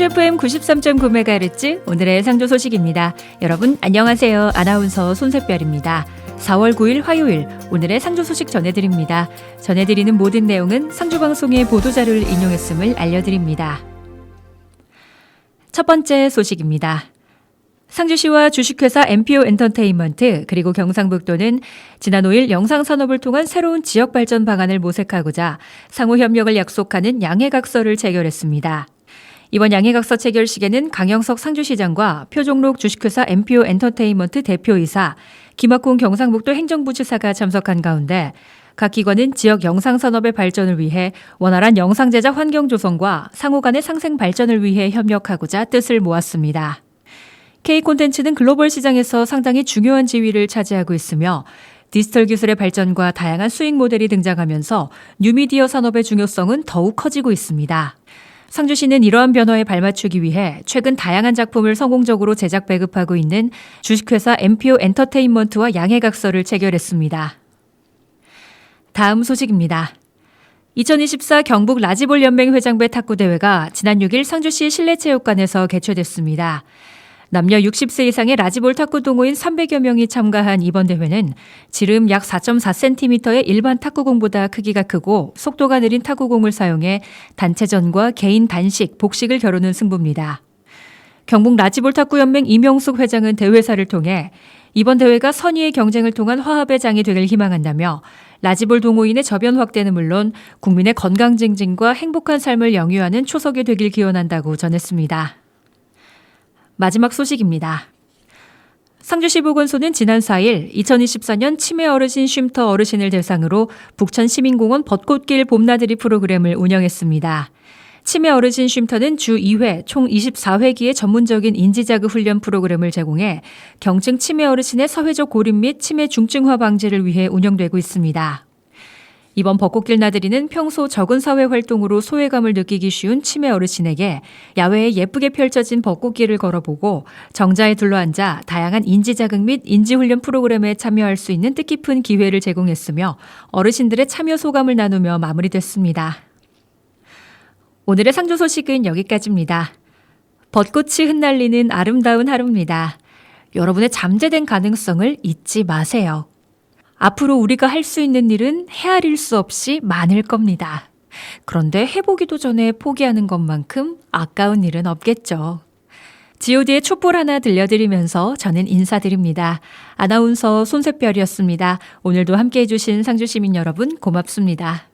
FM 93.9MHz 오늘의 상조 소식입니다. 여러분 안녕하세요. 아나운서 손새별입니다. 4월 9일 화요일 오늘의 상조 소식 전해드립니다. 전해드리는 모든 내용은 상조방송의 보도자료를 인용했음을 알려드립니다. 첫 번째 소식입니다. 상주시와 주식회사 엠피오 엔터테인먼트 그리고 경상북도는 지난 5일 영상산업을 통한 새로운 지역 발전 방안을 모색하고자 상호 협력을 약속하는 양해각서를 체결했습니다. 이번 양해각서 체결식에는 강영석 상주시장과 표종록 주식회사 엠피오 엔터테인먼트 대표이사, 김학공 경상북도 행정부지사가 참석한 가운데 각 기관은 지역 영상 산업의 발전을 위해 원활한 영상 제작 환경 조성과 상호 간의 상생 발전을 위해 협력하고자 뜻을 모았습니다. K 콘텐츠는 글로벌 시장에서 상당히 중요한 지위를 차지하고 있으며 디지털 기술의 발전과 다양한 수익 모델이 등장하면서 뉴미디어 산업의 중요성은 더욱 커지고 있습니다. 상주시는 이러한 변화에 발맞추기 위해 최근 다양한 작품을 성공적으로 제작 배급하고 있는 주식회사 엠피오 엔터테인먼트와 양해각서를 체결했습니다. 다음 소식입니다. 2024 경북 라지볼 연맹 회장배 탁구 대회가 지난 6일 상주시 실내체육관에서 개최됐습니다. 남녀 60세 이상의 라지볼 탁구 동호인 300여 명이 참가한 이번 대회는 지름 약 4.4cm의 일반 탁구공보다 크기가 크고 속도가 느린 탁구공을 사용해 단체전과 개인 단식, 복식을 겨루는 승부입니다. 경북 라지볼 탁구연맹 이명숙 회장은 대회사를 통해 이번 대회가 선의의 경쟁을 통한 화합의 장이 되길 희망한다며 라지볼 동호인의 저변 확대는 물론 국민의 건강 증진과 행복한 삶을 영위하는 초석이 되길 기원한다고 전했습니다. 마지막 소식입니다. 상주시 보건소는 지난 4일 2024년 치매 어르신 쉼터 어르신을 대상으로 북천 시민공원 벚꽃길 봄나들이 프로그램을 운영했습니다. 치매 어르신 쉼터는 주 2회 총 24회기의 전문적인 인지자극 훈련 프로그램을 제공해 경증 치매 어르신의 사회적 고립 및 치매 중증화 방지를 위해 운영되고 있습니다. 이번 벚꽃길 나들이는 평소 적은 사회 활동으로 소외감을 느끼기 쉬운 치매 어르신에게 야외에 예쁘게 펼쳐진 벚꽃길을 걸어보고 정자에 둘러앉아 다양한 인지 자극 및 인지 훈련 프로그램에 참여할 수 있는 뜻깊은 기회를 제공했으며 어르신들의 참여 소감을 나누며 마무리됐습니다. 오늘의 상조 소식은 여기까지입니다. 벚꽃이 흩날리는 아름다운 하루입니다. 여러분의 잠재된 가능성을 잊지 마세요. 앞으로 우리가 할 수 있는 일은 헤아릴 수 없이 많을 겁니다. 그런데 해보기도 전에 포기하는 것만큼 아까운 일은 없겠죠. god의 촛불 하나 들려드리면서 저는 인사드립니다. 아나운서 손새별이었습니다. 오늘도 함께 해주신 상주시민 여러분 고맙습니다.